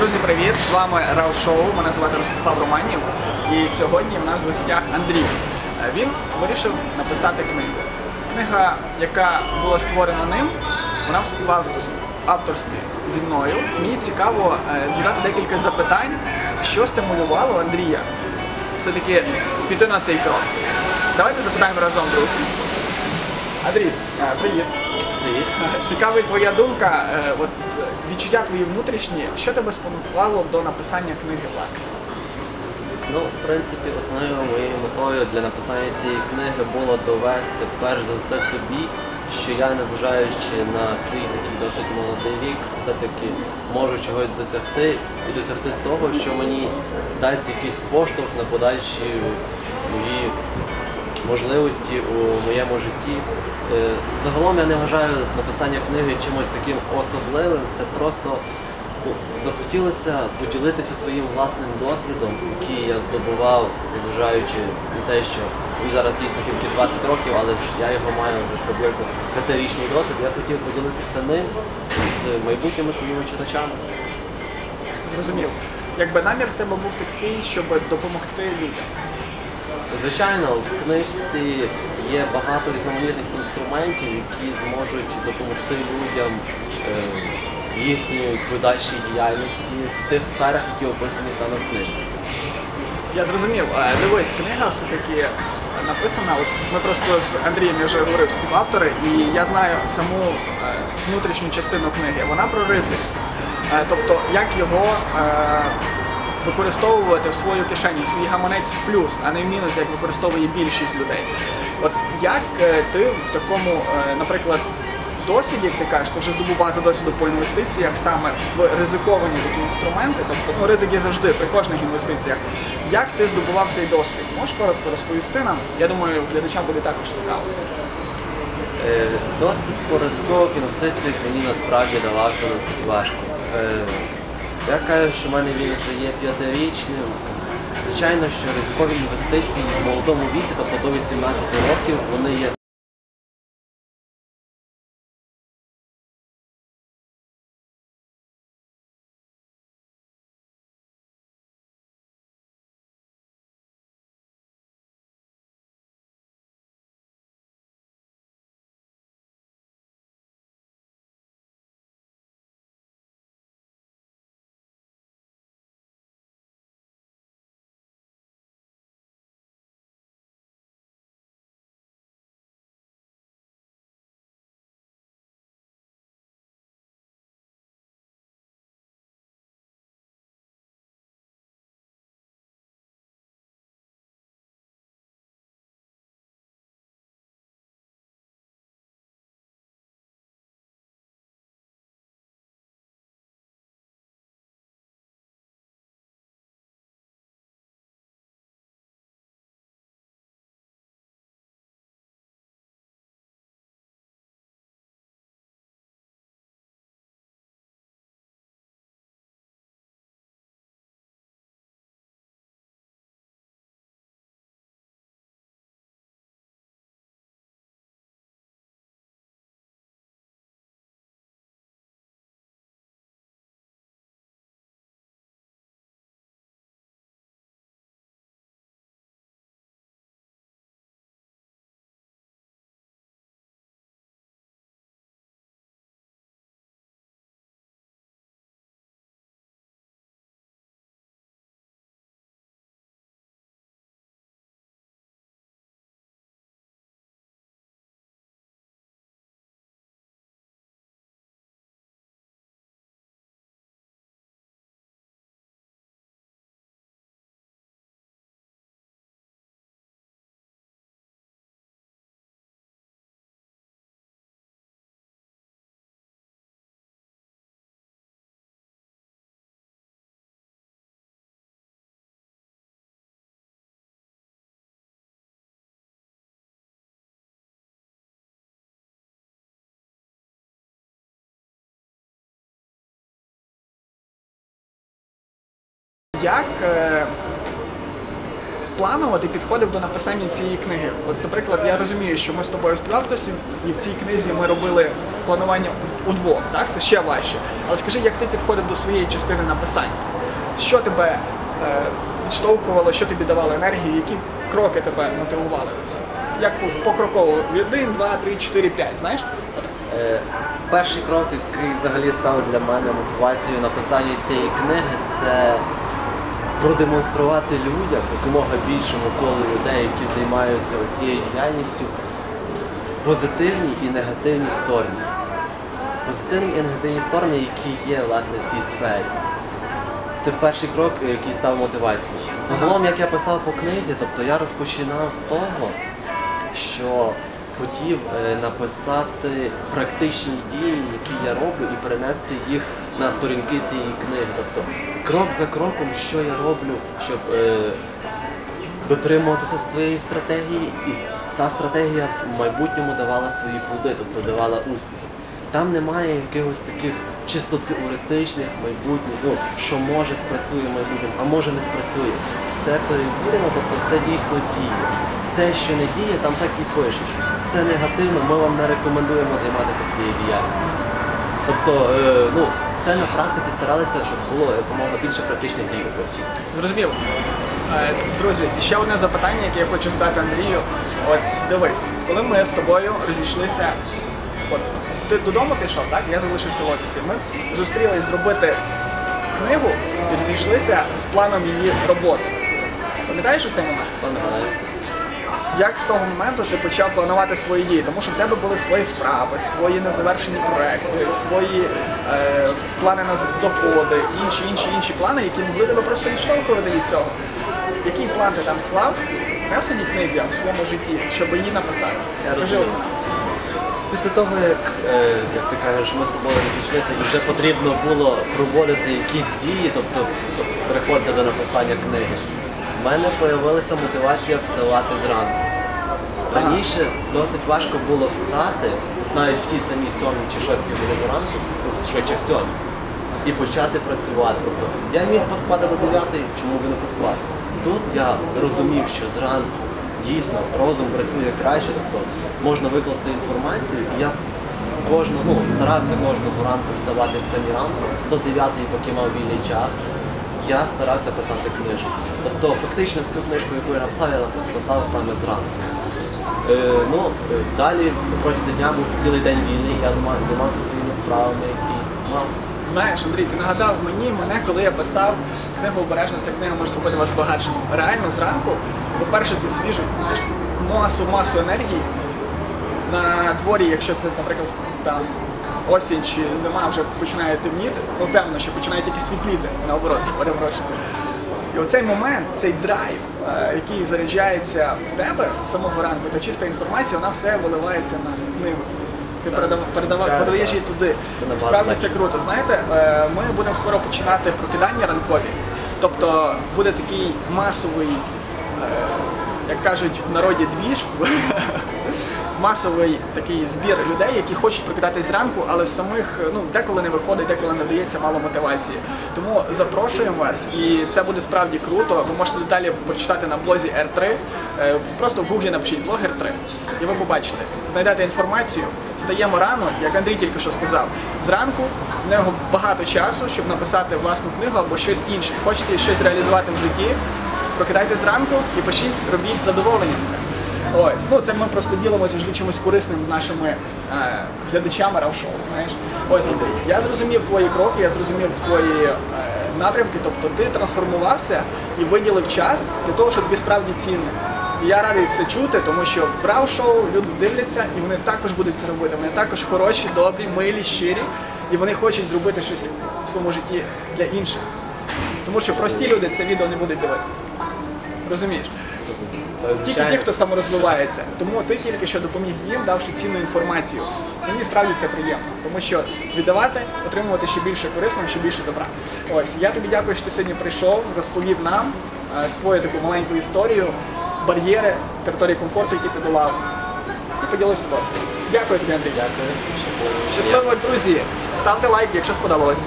Друзі, привіт! З вами Рау Шоу. Мене звати Ростислав Романів. І сьогодні в нас в гостях Андрій. Е, Він вирішив написати книгу. Книга, яка була створена ним, вона в співавторстві зі мною. Мені цікаво е, задати декілька запитань, що стимулювало Андрія все-таки піти на цей крок. Давайте запитаємо разом, друзі. Андрій, е, привіт. Привіт. Цікавить твоя думка, е, от відчуття твої внутрішні, що тебе спонукувало до написання книги власне? Ну, в принципі, основною моєю метою для написання цієї книги було довести перш за все собі, що я, незважаючи на свій такий досить молодий вік, все-таки можу чогось досягти і досягти того, що мені дасть якийсь поштовх на подальші мої можливості у моєму житті. Е, Загалом я не вважаю написання книги чимось таким особливим. Це просто захотілося поділитися своїм власним досвідом, який я здобував, незважаючи на те, що мені зараз дійсно тільки 20 років, але я його маю приблизно п'ятирічний досвід. Я хотів поділитися ним з майбутніми своїми читачами. Зрозумів. Якби намір в тебе був такий, щоб допомогти людям. Звичайно, в книжці є багато різноманітних інструментів, які зможуть допомогти людям е, в їхній подальшій діяльності в тих сферах, які описані саме в книжці. Я зрозумів. Е, Дивись, книга все-таки написана. От ми просто з Андрієм я вже говорив співавтори, і я знаю саму е, внутрішню частину книги. Вона про ризик. Тобто, як його використовувати в свою кишені, в свій гаманець в плюс, а не в мінус, як використовує більшість людей. От як е, ти в такому, е, наприклад, досвіді, як ти кажеш, ти вже здобув багато досвіду по інвестиціях саме в ризиковані такі інструменти, тобто ну, ризик завжди при кожних інвестиціях. Як ти здобував цей досвід? Можеш коротко розповісти нам? Я думаю, глядачам буде також цікаво. Е, Досвід по ризикових інвестиціях мені насправді давався досить важко. Я кажу, що в мене він вже є п'ятирічним. Звичайно, що ризикові інвестиції в молодому віці, тобто до 18 років, вони є Як е, планово підходив до написання цієї книги? От, наприклад, я розумію, що ми з тобою співавторстві, і в цій книзі ми робили планування удвох, так? Це ще важче. Але скажи, як ти підходив до своєї частини написання? Що тебе е, відштовхувало, що тобі давало енергію, які кроки тебе мотивували до цього? Як по- покроково? Один, два, три, чотири, п'ять, знаєш? Е, Перший крок, який взагалі став для мене мотивацією написання цієї книги, це продемонструвати людям, якомога більшому колу людей, які займаються цією діяльністю, позитивні і негативні сторони. Позитивні і негативні сторони, які є власне в цій сфері. Це перший крок, який став мотивацією. Загалом, як я писав по книзі, тобто я розпочинав з того, що хотів е, написати практичні дії, які я роблю, і перенести їх на сторінки цієї книги. Тобто крок за кроком, що я роблю, щоб е, дотримуватися своєї стратегії, і та стратегія в майбутньому давала свої плоди, тобто давала успіхи. Там немає якихось таких чисто теоретичних майбутніх, ну, що може спрацює в майбутньому, а може не спрацює. Все перевірено, тобто все дійсно діє. Те, що не діє, там так і пише. Це негативно, ми вам не рекомендуємо займатися цією діяльністю. Тобто, е, ну, все на практиці старалися, щоб було якомога більше практичних дій у пості. Зрозуміло. Е, Друзі, ще одне запитання, яке я хочу задати Андрію. От дивись, коли ми з тобою розійшлися, от ти додому пішов, так? Я залишився в офісі. Ми зустрілись зробити книгу і розійшлися з планом її роботи. Пам'ятаєш у цей момент? Пам'ятаю. Як з того моменту ти почав планувати свої дії? Тому що в тебе були свої справи, свої незавершені проекти, свої е, плани на доходи, інші, інші, інші плани, які могли тебе просто відштовхувати від цього. Який план ти там склав? Не в самій книзі, а в своєму житті, щоб її написати. Я Скажи оце. Після того, як, е, як ти кажеш, ми з тобою розійшлися і вже потрібно було проводити якісь дії, тобто переходити до написання книги, в мене з'явилася мотивація вставати зранку. Раніше досить важко було встати, навіть в тій самій сьомій чи шостій годині ранку, ну, швидше в сьомій, і почати працювати. Тобто я міг поспати до 9, чому би не поспати. Тут я розумів, що зранку дійсно розум працює краще, тобто можна викласти інформацію, і я кожного, ну, старався кожного ранку вставати в 7 ранку до 9, поки мав вільний час. Я старався писати книжку. Тобто фактично всю книжку, яку я написав, я написав саме зранку. Е, ну, е, далі протягом дня був цілий день вільний, я займався своїми справами, які мав. Знаєш, Андрій, ти нагадав мені, мене, коли я писав книгу обережно, ця книга може зробити вас багатшим. Реально зранку, по-перше, це свіже, знаєш, масу, масу енергії. На дворі, якщо це, наприклад, там осінь чи зима вже починає темніти, ну темно, що починає тільки світліти наоборот, перепрошую. І оцей момент, цей драйв, який заряджається в тебе з самого ранку, та чиста інформація, вона все виливається на книгу. Ти передав, передава- звичайно, передаєш її туди. Справді це круто. Знаєте, е, ми будемо скоро починати прокидання ранкові. Тобто буде такий масовий, е, як кажуть в народі, двіж. Масовий такий збір людей, які хочуть прокидатись зранку, але самих ну деколи не виходить, деколи не дається мало мотивації. Тому запрошуємо вас, і це буде справді круто. Ви можете деталі почитати на блозі R3. Е, Просто в гуглі напишіть блог R3, і ви побачите. Знайдете інформацію. Встаємо рано, як Андрій тільки що сказав. Зранку в нього багато часу, щоб написати власну книгу або щось інше. Хочете щось реалізувати в житті, прокидайте зранку і пишіть, робіть задоволенням це. Ось, ну це ми просто ділимося завжди чимось корисним з нашими е, глядачами рав-шоу, знаєш. Ось я зрозумів твої кроки, я зрозумів твої е, напрямки, тобто ти трансформувався і виділив час для того, що тобі справді цінне. І я радий це чути, тому що в рав-шоу люди дивляться і вони також будуть це робити. Вони також хороші, добрі, милі, щирі, і вони хочуть зробити щось в своєму житті для інших. Тому що прості люди це відео не будуть дивитися. Розумієш? Тільки ті, хто саморозвивається. Тому ти тільки що допоміг їм, давши цінну інформацію. Мені справді це приємно, тому що віддавати, отримувати ще більше корисного, ще більше добра. Ось я тобі дякую, що ти сьогодні прийшов, розповів нам е, свою таку маленьку історію, бар'єри, території комфорту, які ти долав, і поділився досвідом. Дякую тобі, Андрій. Дякую, щасливо. Щасливо, друзі! Ставте лайк, якщо сподобалось.